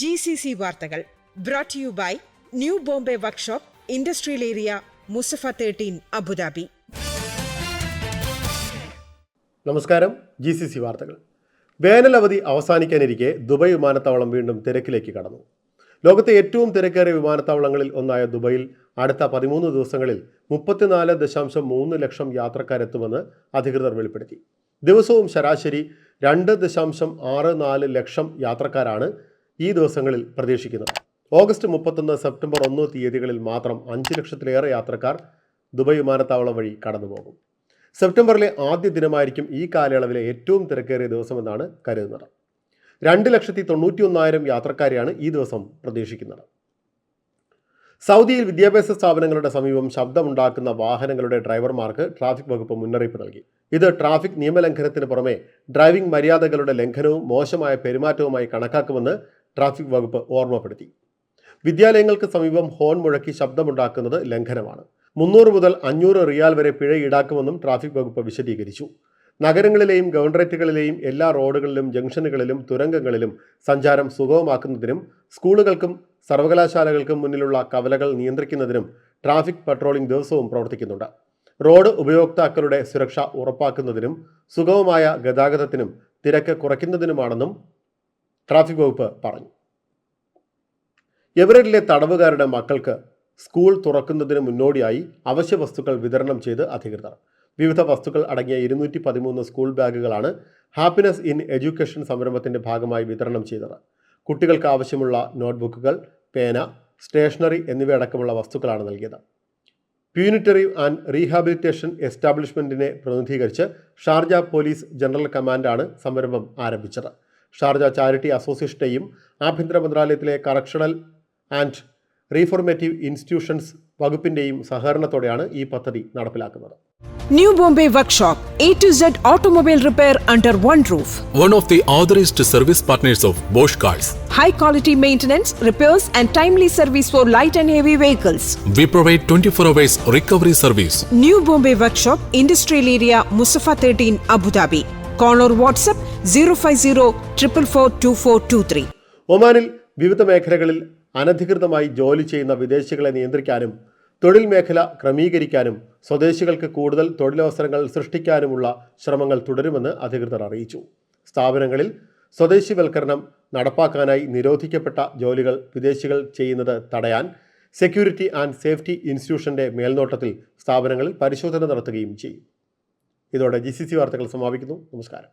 G C C വാർത്തകൾ brought you by new Bombay workshop industrial area Musaffah thirteen Abu Dhabi നമസ്കാരം. G C C വാർത്തകൾ. വേനൽ അവധി അവസാനിക്കാനിരിക്കെ Dubai വിമാനത്താവളം വീണ്ടും തിരക്കിലേക്ക് കടന്നു. ലോകത്തെ ഏറ്റവും തിരക്കേറിയ വിമാനത്താവളങ്ങളിൽ ഒന്നായ ദുബൈയിൽ അടുത്ത പതിമൂന്ന് ദിവസങ്ങളിൽ മുപ്പത്തിനാല് ദശാംശം മൂന്ന് ലക്ഷം യാത്രക്കാരെത്തുമെന്ന് അധികൃതർ വെളിപ്പെടുത്തി. ദിവസവും ശരാശരി രണ്ട് ദശാംശം ആറ് നാല് ലക്ഷം യാത്രക്കാരാണ് ഈ ദിവസങ്ങളിൽ പ്രതീക്ഷിക്കുന്നത് ഓഗസ്റ്റ് മുപ്പത്തൊന്ന് സെപ്റ്റംബർ ഒന്ന് തീയതികളിൽ മാത്രം അഞ്ച് ലക്ഷത്തിലേറെ യാത്രക്കാർ ദുബായ് വിമാനത്താവളം വഴി കടന്നുപോകും. സെപ്റ്റംബറിലെ ആദ്യ ദിനമായിരിക്കും ഈ കാലയളവിലെ ഏറ്റവും തിരക്കേറിയ ദിവസമെന്നാണ് കരുതുന്നത്. രണ്ട് ലക്ഷത്തി തൊണ്ണൂറ്റി ഒന്നായിരം യാത്രക്കാരെയാണ് ഈ ദിവസം പ്രതീക്ഷിക്കുന്നത്. സൗദിയിൽ വിദ്യാഭ്യാസ സ്ഥാപനങ്ങളുടെ സമീപം ശബ്ദമുണ്ടാക്കുന്ന വാഹനങ്ങളുടെ ഡ്രൈവർമാർക്ക് ട്രാഫിക് വകുപ്പ് മുന്നറിയിപ്പ് നൽകി. ഇത് ട്രാഫിക് നിയമലംഘനത്തിന് പുറമെ ഡ്രൈവിംഗ് മര്യാദകളുടെ ലംഘനവും മോശമായ പെരുമാറ്റവുമായി കണക്കാക്കുമെന്ന് ട്രാഫിക് വകുപ്പ് ഓർമ്മപ്പെടുത്തി. വിദ്യാലയങ്ങൾക്ക് സമീപം ഹോൺ മുഴക്കി ശബ്ദമുണ്ടാക്കുന്നത് ലംഘനമാണ്. മുന്നൂറ് മുതൽ അഞ്ഞൂറ് റിയാൽ വരെ പിഴ ഈടാക്കുമെന്നും ട്രാഫിക് വകുപ്പ് വിശദീകരിച്ചു. നഗരങ്ങളിലെയും ഗവൺറേറ്റുകളിലെയും എല്ലാ റോഡുകളിലും ജംഗ്ഷനുകളിലും തുരങ്കങ്ങളിലും സഞ്ചാരം സുഗമമാക്കുന്നതിനും സ്കൂളുകൾക്കും സർവകലാശാലകൾക്കും മുന്നിലുള്ള കവലകൾ നിയന്ത്രിക്കുന്നതിനും ട്രാഫിക് പട്രോളിംഗ് ദിവസവും പ്രവർത്തിക്കുന്നുണ്ട്. റോഡ് ഉപയോക്താക്കളുടെ സുരക്ഷ ഉറപ്പാക്കുന്നതിനും സുഗമമായ ഗതാഗതത്തിനും തിരക്ക് കുറയ്ക്കുന്നതിനുമാണെന്നും ട്രാഫിക് വകുപ്പ് പറഞ്ഞു. എവരറ്റിലെ തടവുകാരുടെ മക്കൾക്ക് സ്കൂൾ തുറക്കുന്നതിന് മുന്നോടിയായി അവശ്യ വസ്തുക്കൾ വിതരണം ചെയ്ത് അധികൃതർ. വിവിധ വസ്തുക്കൾ അടങ്ങിയ ഇരുന്നൂറ്റി പതിമൂന്ന് സ്കൂൾ ബാഗുകളാണ് ഹാപ്പിനെസ് ഇൻ എഡ്യൂക്കേഷൻ സംരംഭത്തിന്റെ ഭാഗമായി വിതരണം ചെയ്തത്. കുട്ടികൾക്ക് ആവശ്യമുള്ള നോട്ട്ബുക്കുകൾ പേന സ്റ്റേഷനറി എന്നിവയടക്കമുള്ള വസ്തുക്കളാണ് നൽകിയത്. പ്യൂണിറ്ററി ആൻഡ് റീഹാബിലിറ്റേഷൻ എസ്റ്റാബ്ലിഷ്മെന്റിനെ പ്രതിനിധീകരിച്ച് ഷാർജ പോലീസ് ജനറൽ കമാൻഡാണ് സംരംഭം ആരംഭിച്ചത്. ഷാർജ ചാരിറ്റി അസോസിയേഷന്റെയും ആഭ്യന്തര മന്ത്രാലയത്തിലെ കറക്ഷണൽ ആൻഡ് റീഫോർമേറ്റീവ് ഇൻസ്റ്റിറ്റ്യൂഷൻസ് വകുപ്പിന്റെയും സഹകരണത്തോടെയാണ് ഈ പദ്ധതി നടപ്പിലാക്കുന്നത്. New Bombay workshop A to Z automobile repair under one roof one of the authorised service partners of Bosch cars high quality maintenance repairs and timely service for light and heavy vehicles we provide twenty four hours recovery service new Bombay workshop industrial area Musaffah thirteen Abu Dhabi call or WhatsApp Musafa 13, Abu Dhabi. Call or WhatsApp 050 444 ഒമാനിൽ വിവിധ മേഖലകളിൽ അനധികൃതമായി ജോലി ചെയ്യുന്ന വിദേശികളെ നിയന്ത്രിക്കാനും തൊഴിൽ മേഖല ക്രമീകരിക്കാനും സ്വദേശികൾക്ക് കൂടുതൽ തൊഴിലവസരങ്ങൾ സൃഷ്ടിക്കാനുമുള്ള ശ്രമങ്ങൾ തുടരുമെന്ന് അധികൃതർ അറിയിച്ചു. സ്ഥാപനങ്ങളിൽ സ്വദേശിവൽക്കരണം നടപ്പാക്കാനായി നിരോധിക്കപ്പെട്ട ജോലികൾ വിദേശികൾ ചെയ്യുന്നത് തടയാൻ സെക്യൂരിറ്റി ആൻഡ് സേഫ്റ്റി ഇൻസ്റ്റിറ്റ്യൂഷന്റെ മേൽനോട്ടത്തിൽ സ്ഥാപനങ്ങളിൽ പരിശോധന നടത്തുകയും ചെയ്യും. ഇതോടെ ജി സി സി വാർത്തകൾ സമാപിക്കുന്നു. നമസ്കാരം.